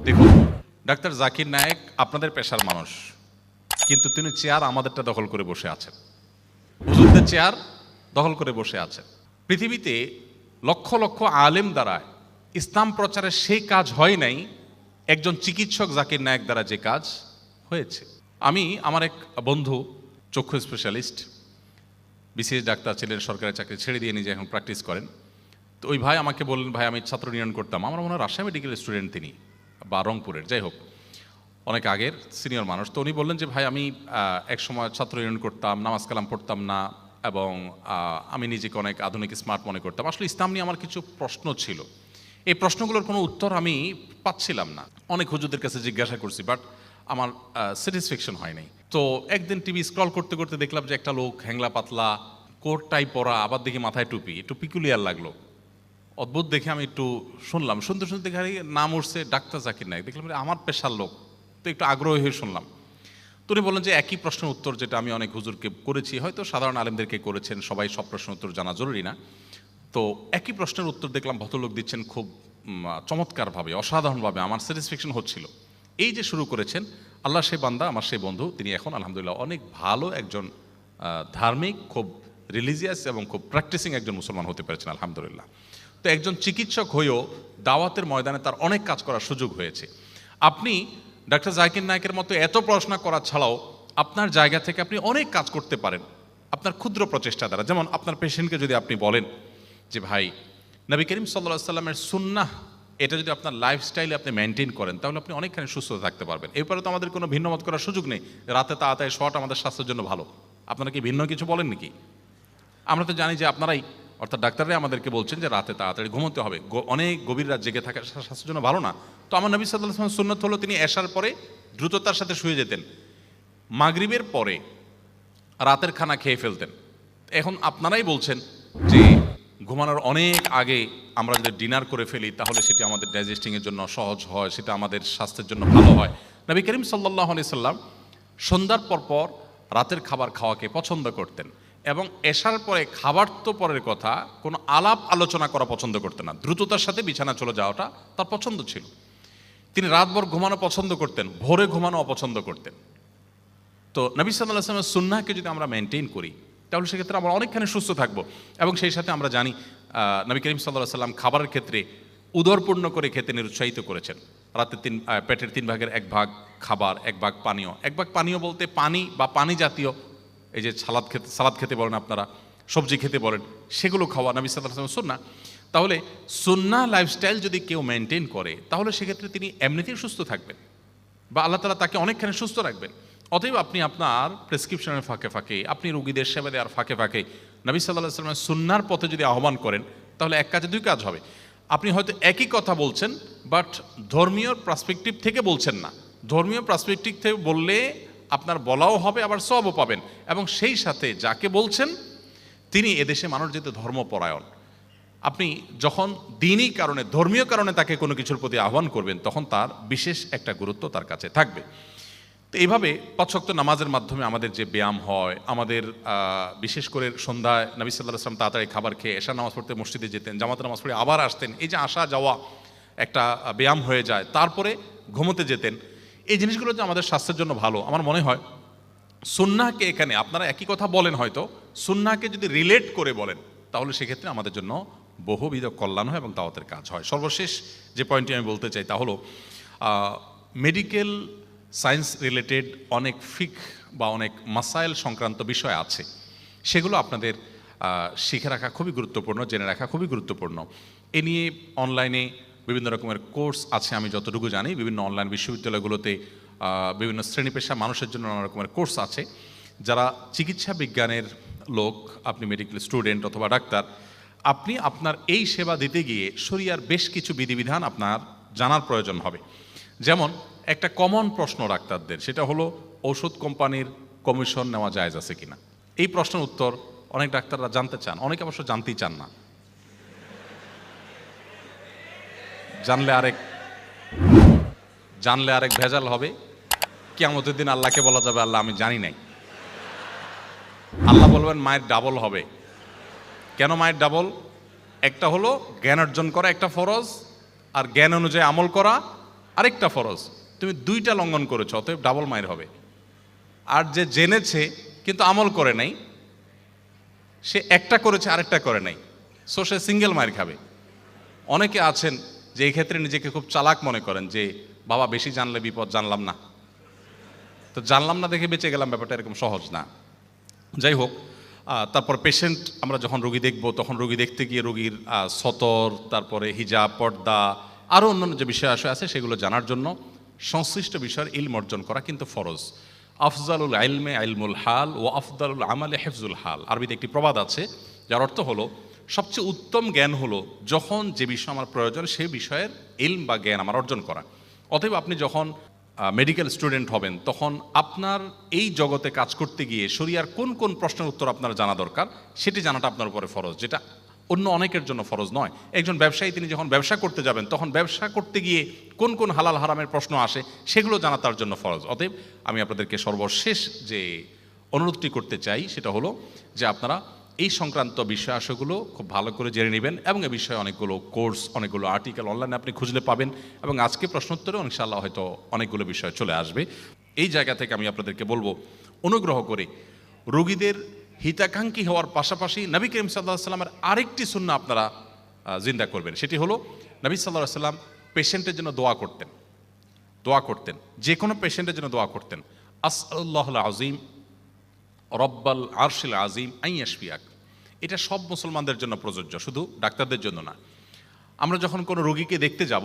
দেখুন, ডাক্তার জাকির নায়েক আপনাদের পেশার মানুষ, কিন্তু তিনি চেয়ার আমাদেরটা দখল করে বসে আছেন। হুজুরদের চেয়ার দখল করে বসে আছেন। পৃথিবীতে লক্ষ লক্ষ আলেম দ্বারা ইসলাম প্রচারের সেই কাজ হয় নাই, একজন চিকিৎসক জাকির নায়ক দ্বারা যে কাজ হয়েছে। আমি আমার এক বন্ধু, চক্ষু স্পেশালিস্ট বিশেষ ডাক্তার ছিলেন, সরকারি চাকরি ছেড়ে দিয়ে নিজে এখন প্র্যাকটিস করেন। তো ওই ভাই আমাকে বললেন, ভাই, আমি ছাত্র ইউনিয়ন করতাম। আমার মনে হয় রাজশাহী মেডিকেল স্টুডেন্ট তিনি। বা রংপুরের, যাই হোক। অনেক আগের সিনিয়র মানুষ। তো উনি বললেন যে, ভাই, আমি এক সময় ছাত্র ইউনিয়ন করতাম, নামাজ কালাম পড়তাম না এবং আমি নিজেকে অনেক আধুনিক, স্মার্ট মনে করতাম। আসলে ইসলাম নিয়ে আমার কিছু প্রশ্ন ছিল। এই প্রশ্নগুলোর কোনো উত্তর আমি পাচ্ছিলাম না। অনেক হুজুরদের কাছে জিজ্ঞাসা করছি, বাট আমার স্যাটিসফ্যাকশন হয় নাই। তো একদিন টিভি স্ক্রল করতে করতে দেখলাম যে, একটা লোক হ্যাংলা পাতলা, কোট টাই পরা, আবার দেখি মাথায় টুপি। একটু পিকুলিয়ার লাগল। অদ্ভুত দেখে আমি একটু শুনলাম। শুনতে শুনতে দেখে নাম উঠছে ডাক্তার জাকির নায়ক। দেখলাম আমার পেশার লোক। তো একটু আগ্রহী হয়ে শুনলাম। তো উনি বললেন যে, একই প্রশ্নের উত্তর যেটা আমি অনেক হুজুরকে করেছি, হয়তো সাধারণ আলেমদেরকে করেছেন, সবাই সব প্রশ্নের উত্তর জানা জরুরি না। তো একই প্রশ্নের উত্তর দেখলাম, ভদ্রলোক দিচ্ছেন খুব চমৎকারভাবে, অসাধারণভাবে, আমার স্যাটিসফ্যাকশন হচ্ছিল। এই যে শুরু করেছেন, আল্লাহ সে বান্দা, আমার সেই বন্ধু, তিনি এখন আলহামদুলিল্লাহ অনেক ভালো একজন ধার্মিক, খুব রিলিজিয়াস এবং খুব প্র্যাকটিসিং একজন মুসলমান হতে পেরেছেন, আলহামদুলিল্লাহ। তো একজন চিকিৎসক হয়েও দাওয়াতের ময়দানে তার অনেক কাজ করার সুযোগ হয়েছে। আপনি ডাক্তার জাকির নায়কের মতো এত পড়াশোনা করা ছাড়াও আপনার জায়গা থেকে আপনি অনেক কাজ করতে পারেন। আপনার ক্ষুদ্র প্রচেষ্টা দ্বারা। যেমন আপনার পেশেন্টকে যদি আপনি বলেন যে, ভাই, নবী করিম সাল্লা সাল্লামের সুন্নাহ, এটা যদি আপনার লাইফস্টাইলে আপনি মেনটেন করেন, তাহলে আপনি অনেকখানি সুস্থ থাকতে পারবেন। এরপরে তো আমাদের কোনো ভিন্ন মত করার সুযোগ নেই। রাতে তাড়াতাড়ি শোয়াটা আমাদের স্বাস্থ্যের জন্য ভালো। আপনারা কি ভিন্ন কিছু বলেন নাকি? আমরা তো জানি যে আপনারাই অর্থাৎ ডাক্তাররাই আমাদেরকে বলছেন যে রাতে তাড়াতাড়ি ঘুমোতে হবে। অনেক গভীর রাত জেগে থাকা স্বাস্থ্যের জন্য ভালো না। তো আমার নবী সাল্লাহ আসলামের সুন্নত হলো তিনি এসার পরে দ্রুততার সাথে শুয়ে যেতেন। মাগরিবের পরে রাতের খানা খেয়ে ফেলতেন। এখন আপনারাই বলছেন যে ঘুমানোর অনেক আগে আমরা যদি ডিনার করে ফেলি, তাহলে সেটি আমাদের ডাইজেস্টিংয়ের জন্য সহজ হয়, সেটা আমাদের স্বাস্থ্যের জন্য ভালো হয়। নবী করিম সাল্লাহ আলি সাল্লাম সন্ধ্যার পর পর রাতের খাবার খাওয়াকে পছন্দ করতেন। এবং এসার পরে খাবার তো পরের কথা, কোনো আলাপ আলোচনা করা পছন্দ করতেন না। দ্রুততার সাথে বিছানা চলে যাওয়াটা তার পছন্দ ছিল। তিনি রাতভর ঘুমানো পছন্দ করতেন, ভোরে ঘুমানো অপছন্দ করতেন। তো নবী সাল্লাহ আসলামের সুন্নাহকে যদি আমরা মেনটেন করি, তাহলে সেক্ষেত্রে আমরা অনেকখানি সুস্থ থাকব। এবং সেই সাথে আমরা জানি নবী করিম সাল্লাহ সাল্লাম খাবারের ক্ষেত্রে উদরপূর্ণ করে খেতে নিরুৎসাহিত করেছেন। রাতে তিন পেটের তিন ভাগের এক ভাগ খাবার, এক ভাগ পানীয়। এক ভাগ পানীয় বলতে পানি বা পানি জাতীয় এই যে সালাদ খেতে সালাদ খেতে বলেন আপনারা, সবজি খেতে বলেন, সেগুলো খাওয়া নবী সাল্লাহ সুন্না। তাহলে সুন্না লাইফস্টাইল যদি কেউ মেনটেন করে, তাহলে সেক্ষেত্রে তিনি এমনিতেই সুস্থ থাকবেন বা আল্লাহ তালা তাকে অনেকখানি সুস্থ রাখবেন। অতএব আপনি আপনার প্রেসক্রিপশনের ফাঁকে ফাঁকে, আপনি রুগীদের সেবা দেওয়ার ফাঁকে ফাঁকে নবী সাল্লাহ সাল্লামের সুন্নার পথে যদি আহ্বান করেন, তাহলে এক কাজে দুই কাজ হবে। আপনি হয়তো একই কথা বলছেন বাট ধর্মীয় পার্সপেক্টিভ থেকে বলছেন না। ধর্মীয় পার্সপেক্টিভ থেকে বললে আপনার বলাও হবে, আবার সবও পাবেন। এবং সেই সাথে যাকে বলছেন, তিনি এদেশে মানুষ যেতে ধর্মপরায়ণ, আপনি যখন দিনই কারণে, ধর্মীয় কারণে তাকে কোনো কিছুর প্রতি আহ্বান করবেন, তখন তার বিশেষ একটা গুরুত্ব তার কাছে থাকবে। তো এইভাবে পাঁচশক্ত নামাজের মাধ্যমে আমাদের যে ব্যায়াম হয়, আমাদের বিশেষ করে সন্ধ্যায় নবী সাল্লাহ আসলাম তাড়াতাড়ি খাবার খেয়ে এশা নামাজ পড়তে মসজিদে যেতেন জামাত নামাজ পড়ে আবার আসতেন, এই যে আসা যাওয়া একটা ব্যায়াম হয়ে যায়, তারপরে ঘুমোতে যেতেন। এই জিনিসগুলো যে আমাদের স্বাস্থ্যের জন্য ভালো, আমার মনে হয় সুন্নাহকে এখানে আপনারা একই কথা বলেন হয়তো, সুন্নাহকে যদি রিলেট করে বলেন, তাহলে সেক্ষেত্রে আমাদের জন্য বহুবিধ কল্যাণ হয় এবং দাওয়াতের কাজ হয়। সর্বশেষ যে পয়েন্টটি আমি বলতে চাই তা হলো মেডিকেল সায়েন্স রিলেটেড অনেক ফিক বা অনেক মাসাইল সংক্রান্ত বিষয় আছে। সেগুলো আপনাদের শিখে রাখা খুবই গুরুত্বপূর্ণ, জেনে রাখা খুবই গুরুত্বপূর্ণ। এ নিয়ে অনলাইনে বিভিন্ন রকমের কোর্স আছে, আমি যতটুকু জানি। বিভিন্ন অনলাইন বিশ্ববিদ্যালয়গুলোতে বিভিন্ন শ্রেণি পেশা মানুষের জন্য নানা রকমের কোর্স আছে। যারা চিকিৎসা বিজ্ঞানের লোক, আপনি মেডিকেল স্টুডেন্ট অথবা ডাক্তার, আপনি আপনার এই সেবা দিতে গিয়ে শরিয়ার বেশ কিছু বিধিবিধান আপনার জানার প্রয়োজন হবে। যেমন, একটা কমন প্রশ্ন ডাক্তারদের, সেটা হলো ঔষধ কোম্পানির কমিশন নেওয়া জায়েজ আছে কিনা? এই প্রশ্নের উত্তর অনেক ডাক্তাররা জানতে চান, অনেকে অবশ্য জানতেই চান না। জানলে আরেক জানলে আরেক ভেজাল হবে। কেমতের দিন আল্লাহকে বলা যাবে, আল্লাহ আমি জানি নাই। আল্লাহ বলবেন, মায়ের ডাবল হবে। কেন মায়ের ডাবল একটা হলো জ্ঞান অর্জন করা একটা ফরজ, আর জ্ঞান অনুযায়ী আমল করা আরেকটা ফরজ। তুমি দুইটা লঙ্ঘন করেছ, অতএব ডাবল মায়ের হবে। আর যে জেনেছে, কিন্তু আমল করে নাই, সে একটা করেছে, আরেকটা করে নাই। সো সে সিঙ্গেল মায়ের খাবে। অনেকে আছেন যে এই ক্ষেত্রে নিজেকে খুব চালাক মনে করেন যে, বাবা, বেশি জানলে বিপদ জানলাম না। তো জানলাম না দেখে বেঁচে গেলাম, ব্যাপারটা এরকম সহজ না। যাই হোক তারপর পেশেন্ট আমরা যখন রোগী দেখব, তখন রোগী দেখতে গিয়ে রোগীর সতর, তারপরে হিজাব, পর্দা আরও অন্যান্য যে বিষয় আসে, আছে সেগুলো জানার জন্য সংশ্লিষ্ট বিষয়ের ইলম অর্জন করা কিন্তু ফরজ। আফজালুল আইলমে আইলমুল হাল ও আফজালুল আমালে হেফজুল হাল। আরবিতে একটি প্রবাদ আছে, যার অর্থ হলো সবচেয়ে উত্তম জ্ঞান হলো যখন যে বিষয় আমার প্রয়োজন সেই বিষয়ের ইলম বা জ্ঞান আমার অর্জন করা। অতএব আপনি যখন মেডিকেল স্টুডেন্ট হবেন, তখন আপনার এই জগতে কাজ করতে গিয়ে শরিয়ার কোন কোন প্রশ্নের উত্তর আপনার জানা দরকার, সেটি জানাটা আপনার উপরে ফরজ, যেটা অন্য অনেকের জন্য ফরজ নয়। একজন ব্যবসায়ী, তিনি যখন ব্যবসা করতে যাবেন, তখন ব্যবসা করতে গিয়ে কোন কোন হালাল হারামের প্রশ্ন আসে, সেগুলো জানা তার জন্য ফরজ। অতএব আমি আপনাদেরকে সর্বশেষ যে অনুরোধটি করতে চাই, সেটা হলো যে আপনারা এই সংক্রান্ত বিষয় আশয়গুলো খুব ভালো করে জেনে নেবেন এবং এ বিষয়ে অনেকগুলো কোর্স, অনেকগুলো আর্টিকেল অনলাইনে আপনি খুঁজলে পাবেন এবং আজকে প্রশ্নোত্তরেও ইনশাআল্লাহ হয়তো অনেকগুলো বিষয় চলে আসবে। এই জায়গা থেকে আমি আপনাদেরকে বলব, অনুগ্রহ করে রোগীদের হিতাকাঙ্ক্ষী হওয়ার পাশাপাশি নবী করিম সাল্লাহ সাল্লামের আরেকটি শূন্য আপনারা জিন্দা করবেন। সেটি হলো নবী সাল্লাহ সাল্লাম পেশেন্টের জন্য দোয়া করতেন। দোয়া করতেন। যে কোনো পেশেন্টের জন্য দোয়া করতেন। আসআল্লাহ আজিম রব্বাল আরশিল আজিম আইয়াশফিয়াক এটা সব মুসলমানদের জন্য প্রযোজ্য, শুধু ডাক্তারদের জন্য না। আমরা যখন কোনো রোগীকে দেখতে যাব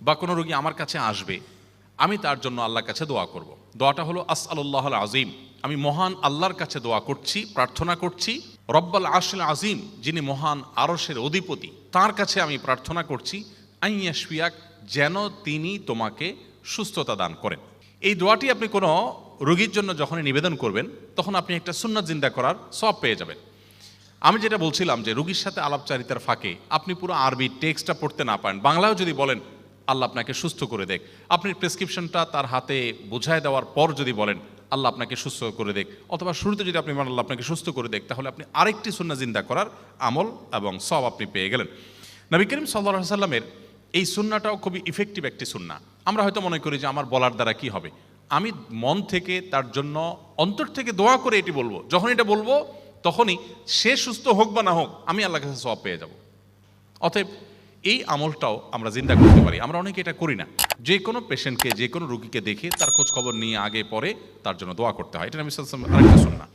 বা কোনো রোগী আমার কাছে আসবে, আমি তার জন্য আল্লাহর কাছে দোয়া করব। দোয়াটা হলো আস আল্লাহ আজিম আমি মহান আল্লাহর কাছে দোয়া করছি, প্রার্থনা করছি। রব্বাল আরশিল আজিম যিনি মহান আরশের অধিপতি, তার কাছে আমি প্রার্থনা করছি আইয়াশফিয়াক যেন তিনি তোমাকে সুস্থতা দান করেন। এই দোয়াটি আপনি কোনো রোগীর জন্য যখনই নিবেদন করবেন, তখন আপনি একটা সুন্নাত জিন্দা করার সব পেয়ে যাবেন। আমি যেটা বলছিলাম যে রোগীর সাথে আলাপচারিতার ফাঁকে আপনি পুরো আরবি টেক্সটটা পড়তে না পারেন। বাংলাও যদি বলেন, আল্লাহ আপনাকে সুস্থ করে দেখ। আপনি প্রেসক্রিপশনটা তার হাতে বোঝায় দেওয়ার পর যদি বলেন, আল্লাহ আপনাকে সুস্থ করে দেখ। অথবা শুরুতে যদি আপনি আল্লাহ আপনাকে সুস্থ করে দেখ, তাহলে আপনি আরেকটি সুন্না জিন্দা করার আমল এবং সব আপনি পেয়ে গেলেন। নবী করিম সাল্লাহ সাল্লামের এই সুন্নাটাও খুবই ইফেক্টিভ একটি সুন্না আমরা হয়তো মনে করি যে আমার বলার দ্বারা কি হবে? আমি মন থেকে তার জন্য অন্তর থেকে দোয়া করে এটি বলব। যখন এটা বলব, তখনই সে সুস্থ হোক বা না হোক, আমি আল্লাহ কাছে সব পেয়ে যাব। অতএব এই আমলটাও আমরা জিন্দা করতে পারি। আমরা অনেকে এটা করি না। যে কোনো পেশেন্টকে যে কোনো রুগীকে দেখে তার খোঁজ খবর নিয়ে আগে, পরে তার জন্য দোয়া করতে হয়। এটা আমি আরেকটা শুননা